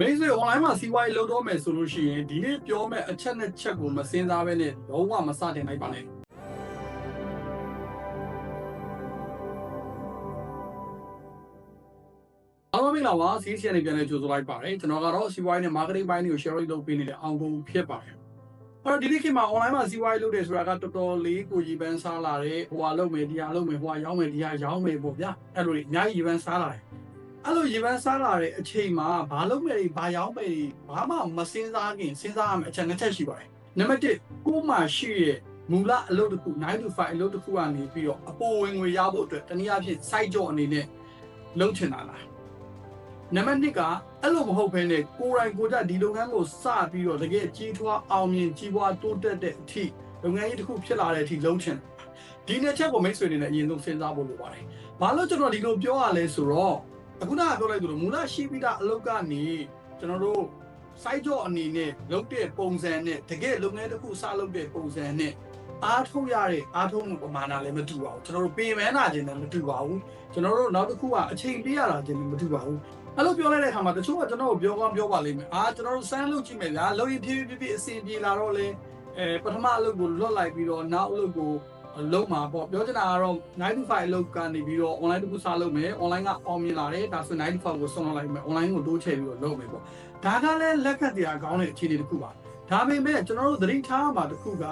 မိတ်ဆွေ online မှာစီးပွားရေးလုပ်တော့မယ်ဆိုလို့ရှိရင်ဒီနေ့ပြောမဲ့အချက်နဲ့ချက်ကိုမစင်စားဘဲနဲ့လုံးဝမစတင်နိုင်ပါနဲ့အားလုံးမင်္ဂလာပါစီးစီရနေပြန်လဲကြိုဆိုလိုက်ပါတယ်ကျွန်တော်ကတော့စီးပွားရေးနဲ့ marketing ဘိုင်းတွေကို share လုပ်ပေးနေတဲ့အောင်ကုန်ဖြစ်ပါတယ်အဲ့တော့ဒီနေ့ခေတ်မှာ online မှာစီးပွားရေးလုပ်တယ်ဆိုတာကတော်တော်လေးကိုရည်ပန်းစားလာတယ်ဟိုဟာလုပ်မယ်ဒီဟာလုပ်မယ်ဟိုဟာရောင်းမယ်ဒီဟာရောင်းမယ်ပေါ့ဗျာအဲ့လိုတွေအများကြီးရည်ပန်းစားလာတယ် အဲ့လိုရေပန်းစားလာတဲ့အချိန်မှာဘာလုပ်မယ်တွေဘာရောင်းမယ်တွေဘာမှမစင်းစားခင်စဉ်းစားရမယ့်အချက်နှစ်ချက်ရှိပါတယ်။နံပါတ်1ကို့မှာရှိရဲ့မူလအလုပ်တစ်ခု9 to 5အလုပ်တစ်ခုကနေပြီးတော့အပေါ်ဝင်ငွေရဖို့အတွက်တနည်းအားဖြင့် site job အနေနဲ့လုပ်ချင်တာလား။နံပါတ်2ကအဲ့လိုမဟုတ်ဘဲနဲ့ကိုယ်တိုင်ကိုယ်ကြဒီလုပ်ငန်းကိုစပြီးတော့တကယ်ကြီးထွားအောင်မြင်ကြီးပွားတိုးတက်တဲ့အထိလုပ်ငန်းကြီးတစ်ခုဖြစ်လာတဲ့အထိလုပ်ချင်တယ်ဒီနှစ်ချက်ကိုမိတ်ဆွေတွေနဲ့အရင်ဆုံးစဉ်းစားဖို့လိုပါတယ်။ဘာလို့ကျွန်တော်ဒီလိုပြောရလဲဆိုတော့ အခုနကပြောလိုက်သလိုမူလရှိပြီးသားအလုပ်ကနေကျွန်တော်တို့ site job အနေနဲ့လုပ်တဲ့ပုံစံနဲ့တကယ်လုပ်ငန်းတစ်ခုစလုပ်တဲ့ပုံစံနဲ့အားထုတ်ရတဲ့အားထုတ်မှုပမာဏလည်းမတူပါဘူးကျွန်တော်တို့ပင်ပန်းတာချင်းလည်းမတူပါဘူးကျွန်တော်တို့နောက်တစ်ခုကအချိန်ပေးရတာချင်းလည်းမတူပါဘူးအဲ့လိုပြောလိုက်တဲ့အခါမှာတချို့ကကျွန်တော်ကိုပြောကောင်းပြောပါလိမ့်မယ်အာကျွန်တော်တို့စမ်းလုပ်ကြည့်မယ်ဗျာလုပ်ရင်ဖြည်းဖြည်းဖြည်းအဆင်ပြေလာတော့လေအဲပထမအလုပ်ကိုလွတ်လိုက်ပြီးတော့နောက်အလုပ်ကို လုံးမှာပေါ့ပြောချင်တာကတော့9 to 5အလုပ်ကနေပြီးတော့ online တခုစလုပ်မယ် online ကအောင်မြင်လာတယ်ဒါဆို9 to 5ကိုဆုံးလုပ်လိုက်မယ် online ကိုတိုးချဲ့ပြီးတော့လုပ်မယ်ပေါ့ဒါကလည်းလက်ခတ်တရားကောင်းတဲ့အခြေအနေတစ်ခုပါဒါပေမဲ့ကျွန်တော်တို့သတိထားမှာတစ်ခုက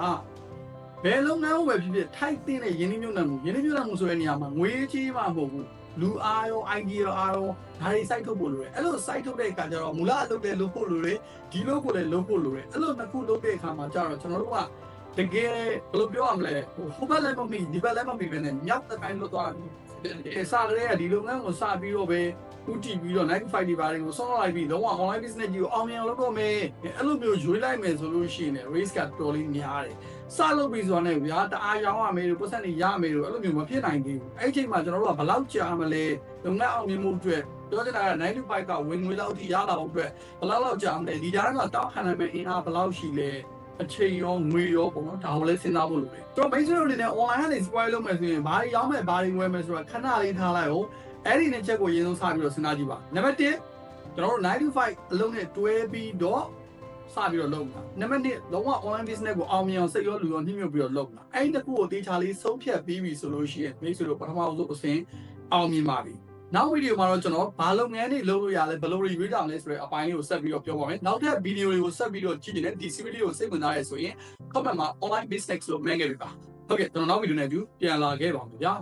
ဘယ်လုပ်ငန်းကိုပဲဖြစ်ဖြစ်ထိုက်တဲ့ရင်းနှီးမြှုပ်နှံမှုရင်းနှီးမြှုပ်နှံမှုဆိုတဲ့နေရာမှာငွေကြီးမှမဟုတ်ဘူးလူအားရော idea အားရောဒါတွေ site ထုတ်ဖို့လိုတယ်အဲ့လို site ထုတ်တဲ့အခါကျတော့မူလအလုပ်တွေလုပ်ဖို့လိုတယ်ဒီလုပ်ဖို့လည်းလုပ်ဖို့လိုတယ်အဲ့လိုနှစ်ခုလုပ်တဲ့အခါမှာကျတော့ကျွန်တော်တို့က တကယ်ဘယ်လိုပြောရမလဲဟိုဘက်လည်းမမီဒီဘက်လည်းမမီပဲနဲ့မြောက်တဲ့ပိုင်းလို့သွားတယ်စားရဲဒီလုပ်ငန်းကိုစပြီးတော့ပဲဦးတည်ပြီးတော့95ဒီဘာတွေကိုဆောင်းလိုက်ပြီးလုံးဝ online business ကြီးကိုအောင်မြင်လုပ်တော့မယ်အဲ့လိုမျိုးရွေးလိုက်မယ်ဆိုလို့ရှိရင် risk ကတော်လေးများတယ်စလုပ်ပြီးဆိုတာနဲ့ဗျာတအားရောင်းရမယ်လို့ပတ်စံတွေရမယ်လို့အဲ့လိုမျိုးမဖြစ်နိုင်သေးဘူးအဲ့ဒီအချိန်မှာကျွန်တော်တို့ကဘယ်လောက်ကြာမလဲလုပ်ငန်းအောင်မြင်မှုအတွက်ပြောချင်တာက95ကဝင်ငွေလောက်ထိရလာအောင်အတွက်ဘယ်လောက်လောက်ကြာမလဲဒီကြားကတောက်ခံနိုင်မယ့်အင်အားဘယ်လောက်ရှိလဲ အချိန်ရောငွေရောပေါ့နော်ဒါကိုလည်းစဉ်းစားဖို့လိုတယ်ကျွန်တော် base အနေနဲ့ online ကနေ spoil လုပ်မယ်ဆိုရင်ဘာတွေရောင်းမယ်ဘာတွေဝယ်မယ်ဆိုတာခဏလေးထားလိုက်အောင်အဲ့ဒီနဲ့ချက်ကိုအရင်ဆုံးစပြီးတော့စဉ်းစားကြည့်ပါနံပါတ်1ကျွန်တော်တို့95အလုံးနဲ့တွဲပြီးတော့စပြီးတော့လုပ်မှာနံပါတ်2လုံးဝ online business ကိုအောင်မြင်အောင်စိတ်ရောလူရောနှိမ့်မြုပ်ပြီးတော့လုပ်မှာအဲ့ဒီတစ်ခုကိုတေချာလေးဆုံးဖြတ်ပြီးပြီဆိုလို့ရှိရင်မိတ်ဆွေတို့ပထမဆုံးအစဉ်အောင်မြင်ပါပြီ နောက်ဗီဒီယိုမှာတော့ကျွန်တော်ဘာလုပ်ငန်းတွေလုပ်လို့ရလဲဘယ်လို review တောင်လဲဆိုတဲ့အပိုင်းလေးကိုဆက်ပြီးတော့ပြောပါမယ်နောက်ထပ်ဗီဒီယိုတွေကိုဆက်ပြီးတော့ကြည့်နေတယ်ဒီ series လေးကိုစိတ်ဝင်စားရဆိုရင် comment မှာ online business လို့ main ခဲ့ပြီပါဟုတ်ကဲ့ကျွန်တော်နောက်ဗီဒီယိုနဲ့အတူပြန်လာခဲ့ပါမယ်ဗျာ